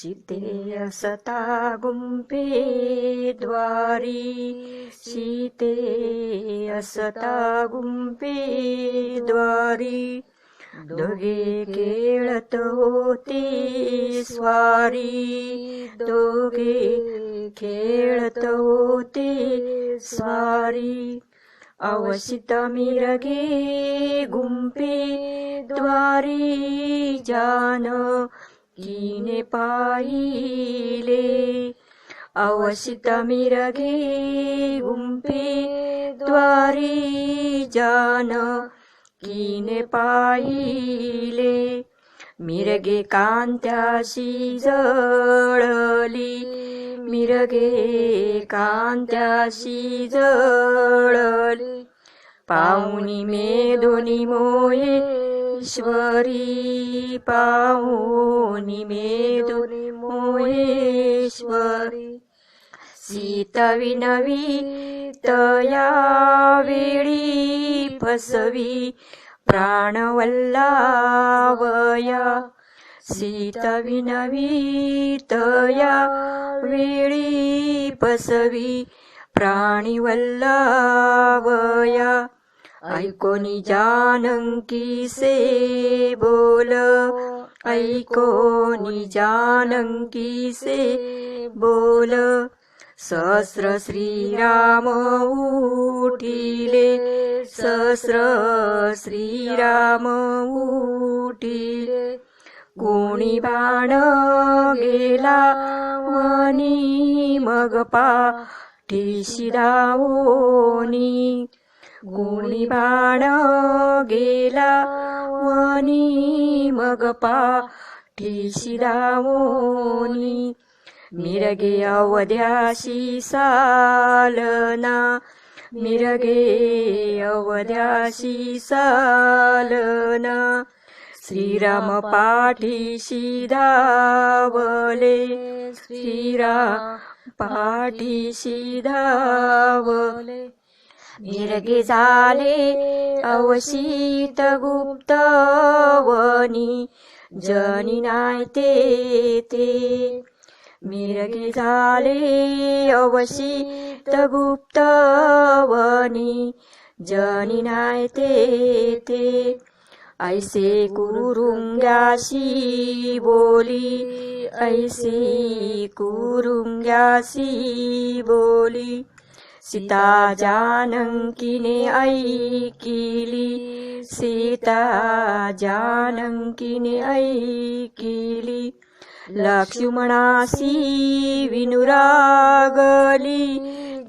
सीते असता गुंपे द्वारी सीते असता गुंपे द्वारी दोघे खेळत होते स्वारी। दोघे खेळत होते स्वारी। अवशिता मिरगे गुंपे द्वारी जान कीने पाहिले अवसित मिरगे गुंफे द्वारी जान कीने पाहिले. मिरगे कांत्याशी जळली मिरगे कांत्याशी जळली. पाहुणी मे दोन्ही मोये पाहुणी मे मेदुनी मोहेश्वरी। सीतविनवी तया वेळी फसवी प्राणवल्लावया। सीता विनवी तया वेळी फसवी प्राणीवल्लावया। ऐकोनी जानंकी से बोल। ऐकोनी जानंकी से बोल। सहस्र श्रीराम उठिले। सहस्र श्रीराम उठिले। कोणी बाण गेला वनी मग पाठीशी धावोनी गुणी बाण गेला वनी मग पाठीशी धावोनी. मिरगे अवध्याशी सालना मिरगे अवध्याशी सालना. श्रीराम पाठीशी धावले श्रीराम पाठीशी धावले. मिरगे झाले अवशीत गुप्त वनी जनी नाय ते मिरगे झाले अवशीत गुप्त वनी जनी नाय ते ते। ऐसे कुरुंग्याशी बोली ऐसे कुरुंग्याशी बोली सीता जानंकीने ऐकिली। सीता जानंकीने ऐकिली। लक्ष्मणासी विनुरागली।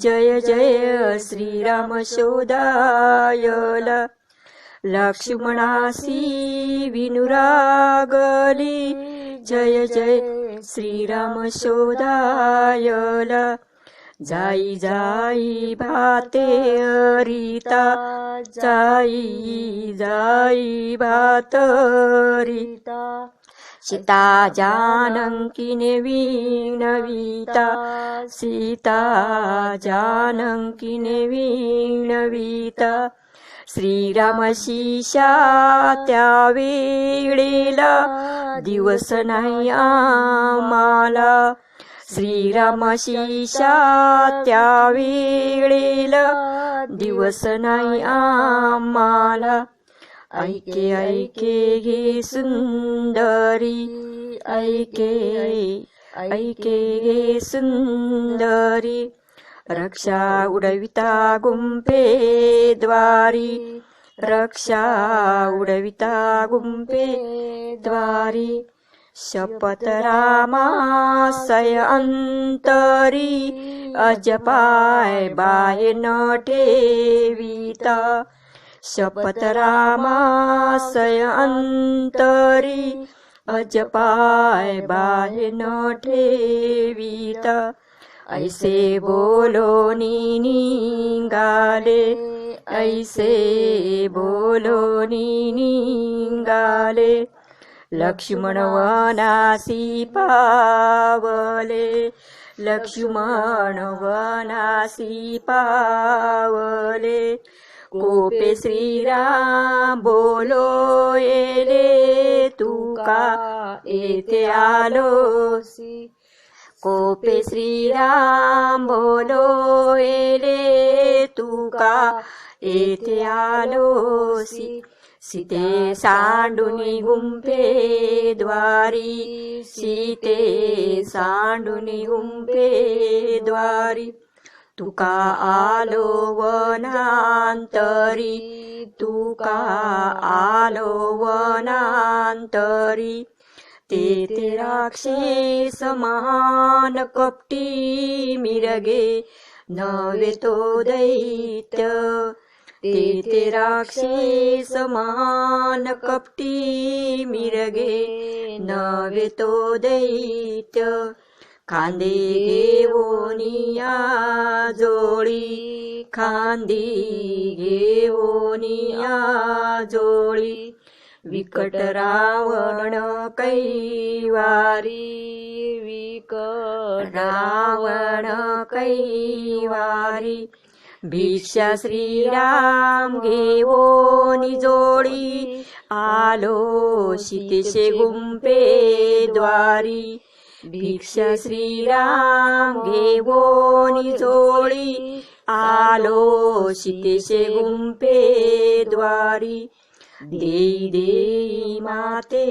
जय जय श्रीराम शोधायला लक्ष्मणासी विनुरागली। जय जय श्रीराम शोधायला जाई जाई भाते अरिता जाई जाई भात अरिता। सीता जानंकीने विणविता सीता जानंकीने विणविता श्रीराम शिषा त्या वेळेला दिवस नाही आम्हाला श्रीराम शिषा त्या वेळेला दिवस नाही आम्हाला. ऐके ऐके घे सुंदरी ऐके ऐके गे सुंदरी. रक्षा उडविता गुंपे द्वारी रक्षा उडविता गुंपे द्वारी. शपथ रामासय अंतरी अजपाय बाय न ठेविता शपथ रामासय अंतरी अजपाय बाय न ठेविता ऐसे बोलो निगाले ऐसे बोलो निगाले लक्ष्मण वनासी पावले लक्ष्मण वनासी पावले कोपे श्रीराम बोलो येले तुका येथे आलोसी. कोपे श्रीराम बोलो येले तुका येथे आलोसी. सीते साण्डुनि हुम्फे द्वारि। सीते साण्डुनि हुम्फे द्वारि। तुका आलो वनान्तरि तुका आलो वनान्तरि ते ते राक्षे समान कपटी मिरगे। न वेतो दैत्य ते ते समान कपटी मिरगे नवे तो दैत्य खांदे घेऊनिया जोळी खांदी घेऊनिया जोळी विकट रावण कैवारी विकट रावण कैवारी भिक्षा श्रीराम घेऊनी जोडी आलो शितेशे गुंपे द्वारी। भिक्षा श्रीराम घेऊनी जोडी आलो शितेशे गुंपे द्वारी। देई देई माते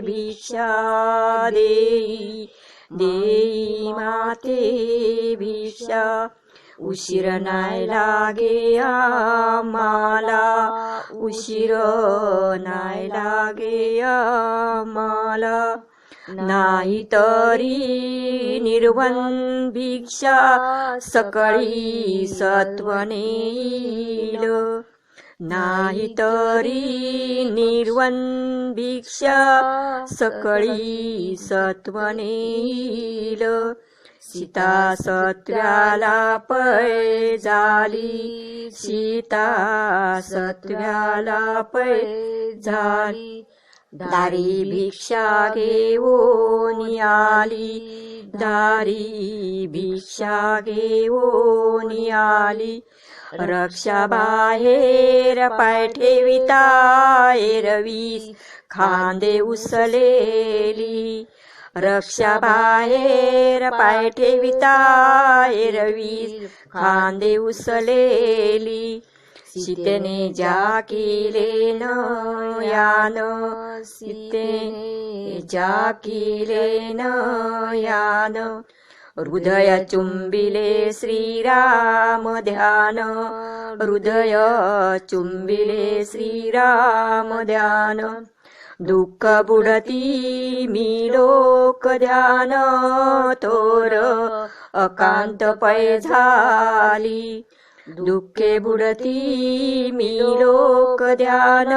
भिक्षा देई। देई माते भिक्षा उशीर नाही लागे आम्हाला उशीर नाही लागे आम्हाला नाही तरी निर्वन भिक्षा सकाळी सत्वने येईल नाही तरी निर्वन भिक्षा सकाळी सत्वने येईल सीता सत्व्याला पै झाली सीता सत्व्याला पै झाली. दारी भिक्षा घेऊन आली दारी भिक्षा घेऊन आली. रक्षा बाहेर पाय ठेविता एरवीस खांदे उसलेली. रक्षा बाहेर पाय ठेविता एरवीस खांदे उसलेली सीतेने ज्या केले न यान सीतेने ज्या केले न यान। हृदय चुंबिले श्रीराम ध्यान हृदय चुंबिले श्रीराम ध्यान दुःख बुडती मी लोक ध्यान तोर अकांत पै झाली. दुःखे बुडती मी लोक ध्यान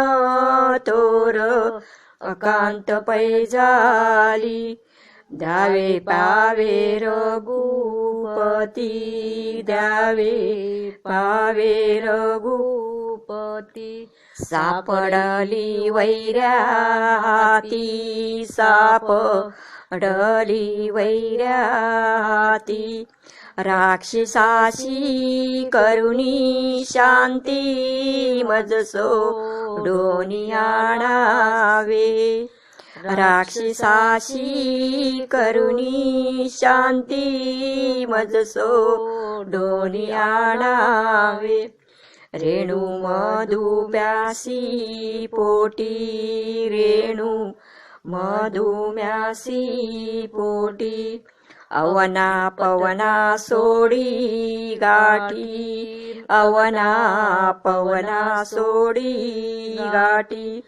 तोर अकांत पै झाली. द्यावे पावे रघुपती द्यावे पावे रघुपती सापडली वैराती सापडली वैराती राक्षसाशी करुणी शांती मजसो डोनियाणावे राक्षसाशी करुणी शांती मजसो डोनियाणावे आणावे रेणू मधुम्यासी पोटी रेणू मधुम्यासी पोटी अवना पवना सोडी गाठी अवना पवना सोडी गाठी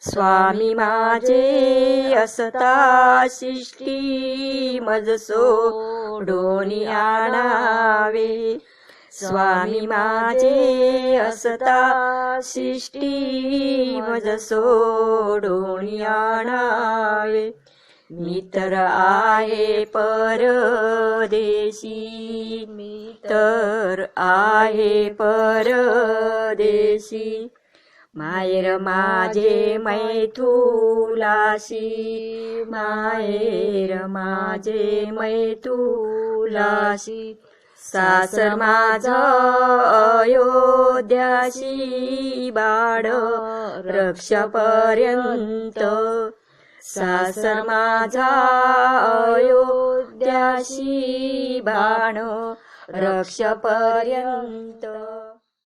स्वामी माझे असता शिष्टी मज सोडोनी आणावे स्वामी माझे असता शिष्टी मज सोडोनी आणावे मित्र आहे परदेशी मित्र आहे परदेशी मायर माझे मैथुलाशी मायर माझे मैथुलाशी सासर माझा अयोध्याशी बाळ रक्षापर्यंत. सासर माझा अयोध्याशी बाण रक्षापर्यंत.